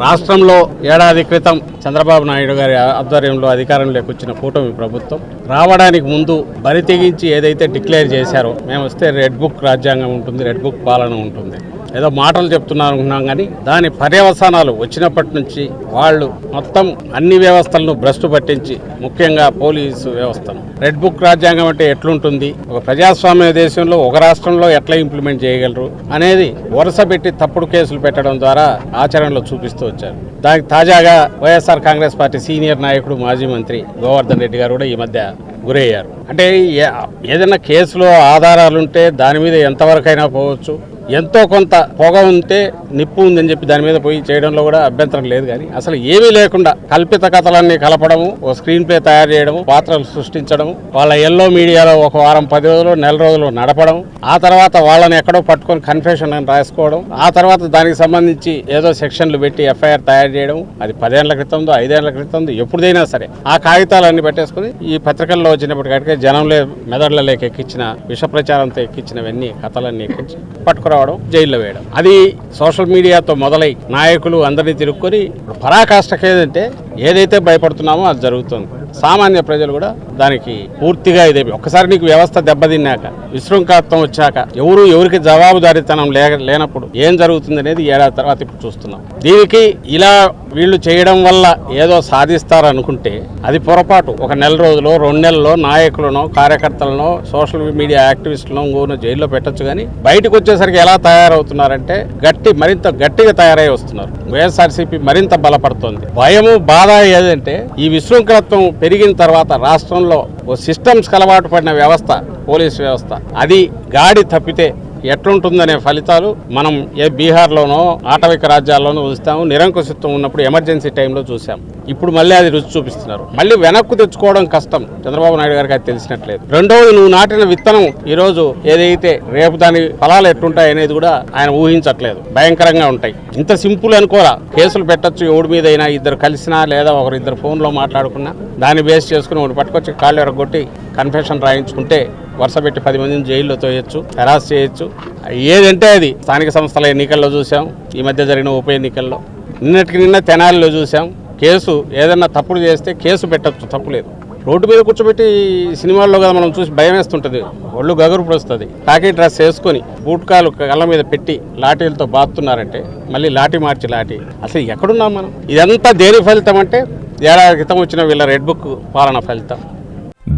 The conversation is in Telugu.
రాష్ట్రంలో ఏడాది క్రితం చంద్రబాబు నాయుడు గారి ఆధ్వర్యంలో అధికారంలోకి వచ్చిన కూటమి ప్రభుత్వం రావడానికి ముందు బరి తెగించి ఏదైతే డిక్లేర్ చేశారో మేము వస్తే రెడ్ బుక్ రాజ్యాంగం ఉంటుంది రెడ్ బుక్ పాలన ఉంటుంది. ఏదో మాటలు చెప్తున్నారు అనుకున్నాం కానీ దాని పర్యవసానాలు వచ్చినప్పటి నుంచి వాళ్ళు మొత్తం అన్ని వ్యవస్థలను భ్రష్టు పట్టించి ముఖ్యంగా పోలీసు వ్యవస్థను. రెడ్ బుక్ రాజ్యాంగం అంటే ఎట్లుంటుంది? ఒక ప్రజాస్వామ్య దేశంలో ఒక రాష్ట్రంలో ఎట్లా ఇంప్లిమెంట్ చేయగలరు? అనేది వరుస పెట్టి తప్పుడు కేసులు పెట్టడం ద్వారా ఆచరణలో చూపిస్తూ వచ్చారు. దానికి తాజాగా వైఎస్ఆర్ కాంగ్రెస్ పార్టీ సీనియర్ నాయకుడు మాజీ మంత్రి గోవర్ధన్ రెడ్డి గారు కూడా ఈ మధ్య గురయ్యారు. అంటే ఏదైనా కేసులో ఆధారాలుంటే దాని మీద ఎంతవరకైనా పోవచ్చు. ఎంతో కొంత పొగ ఉంటే నిప్పు ఉందని చెప్పి దాని మీద పోయి చేయడంలో కూడా అభ్యంతరం లేదు కానీ అసలు ఏమీ లేకుండా కల్పిత కథలన్నీ కలపడము ఓ స్క్రీన్ ప్లే తయారు చేయడం పాత్రలు సృష్టించడం వాళ్ళ ఎల్లో మీడియాలో ఒక వారం పది రోజులు నెల రోజులు నడపడం ఆ తర్వాత వాళ్ళని ఎక్కడో పట్టుకొని కన్ఫెషన్ అని రాసుకోవడం ఆ తర్వాత దానికి సంబంధించి ఏదో సెక్షన్లు పెట్టి ఎఫ్ఐఆర్ తయారు చేయడం అది పదేళ్ళ క్రితందో ఐదేళ్ళ క్రితందో ఎప్పుడైనా సరే ఆ కాగితాలన్నీ పెట్టేసుకుని ఈ పత్రికల్లో వచ్చినప్పటికీ జనంలో మెదడులలోకి ఎక్కించిన విష ప్రచారంతో ఎక్కించినవన్నీ కథలన్నీ ఎక్కించి పట్టుకురావడం జైల్లో వేయడం. అది సోషల్ మీడియాతో మొదలై నాయకులు అందరినీ తిరుక్కొని ఇప్పుడు ఏదంటే ఏదైతే భయపడుతున్నామో అది జరుగుతుంది. సామాన్య ప్రజలు కూడా దానికి పూర్తిగా ఇదే. ఒక్కసారి నీకు వ్యవస్థ దెబ్బతిన్నాక విశృంఖలత్వం వచ్చాక ఎవరు ఎవరికి జవాబుదారీతనం లే లేనప్పుడు ఏం జరుగుతుంది అనేది ఏడాది తర్వాత ఇప్పుడు చూస్తున్నాం. దీనికి ఇలా వీళ్ళు చేయడం వల్ల ఏదో సాధిస్తారనుకుంటే అది పొరపాటు. ఒక నెల రోజులో రెండు నెలల్లో నాయకులను కార్యకర్తలను సోషల్ మీడియా యాక్టివిస్టులను ఇంకోను జైల్లో పెట్టచ్చు కానీ బయటకు వచ్చేసరికి ఎలా తయారవుతున్నారంటే గట్టి మరింత గట్టిగా తయారై వస్తున్నారు. వైఎస్ఆర్సీపీ మరింత బలపడుతోంది. భయము బాధ ఏదంటే ఈ విశృంఖలత్వం పెరిగిన తర్వాత రాష్ట్రంలో ఓ సిస్టమ్స్ అలవాటు పడిన వ్యవస్థ పోలీస్ వ్యవస్థ. అది గాడి తప్పితే ఎట్లుంటుందనే ఫలితాలు మనం ఏ బీహార్లోనో ఆటవిక రాజ్యాల్లోనో చూస్తాము నిరంకుశత్వం ఉన్నప్పుడు ఎమర్జెన్సీ టైంలో చూసాం ఇప్పుడు మళ్ళీ అది రుచి చూపిస్తున్నారు. మళ్ళీ వెనక్కు తెచ్చుకోవడం కష్టం. చంద్రబాబు నాయుడు గారికి అది తెలిసినట్లేదు. రెండవది నువ్వు నాటిన విత్తనం ఈరోజు ఏదైతే రేపు దాని ఫలాలు ఎట్లుంటాయి అనేది కూడా ఆయన ఊహించట్లేదు. భయంకరంగా ఉంటాయి. ఇంత సింపుల్ అనుకోరా. కేసులు పెట్టొచ్చు ఎవడి మీద అయినా ఇద్దరు కలిసినా లేదా ఒకరు ఇద్దరు ఫోన్లో మాట్లాడుకున్నా. దాన్ని బేస్ చేసుకుని ఒకటి పట్టుకొచ్చి కాళ్ళు ఎరగొట్టి కన్ఫెషన్ రాయించుకుంటే వరుస పెట్టి పది మందిని జైల్లో తోయొచ్చు హెరాస్ చేయొచ్చు. ఏదంటే అది స్థానిక సంస్థల ఎన్నికల్లో చూసాం ఈ మధ్య జరిగిన ఉప ఎన్నికల్లో. నిన్నటికి నిన్న తెనాలిలో చూసాం. కేసు ఏదన్నా తప్పుడు చేస్తే కేసు పెట్టచ్చు తప్పులేదు రోడ్డు మీద కూర్చోబెట్టి సినిమాల్లో కదా మనం చూసి భయం వేస్తుంటుంది. ఒళ్ళు గగురు వస్తుంది ప్యాకెట్ డ్రెస్ వేసుకొని బూట్కాలు కళ్ళ మీద పెట్టి లాఠీలతో బాతున్నారంటే మళ్ళీ లాఠీ మార్చి లాఠీ. అసలు ఎక్కడున్నాం మనం? ఇదంతా దేని ఫలితం అంటే ఏడాది క్రితం వచ్చిన వీళ్ళ రెడ్ బుక్ పాలన ఫలితం.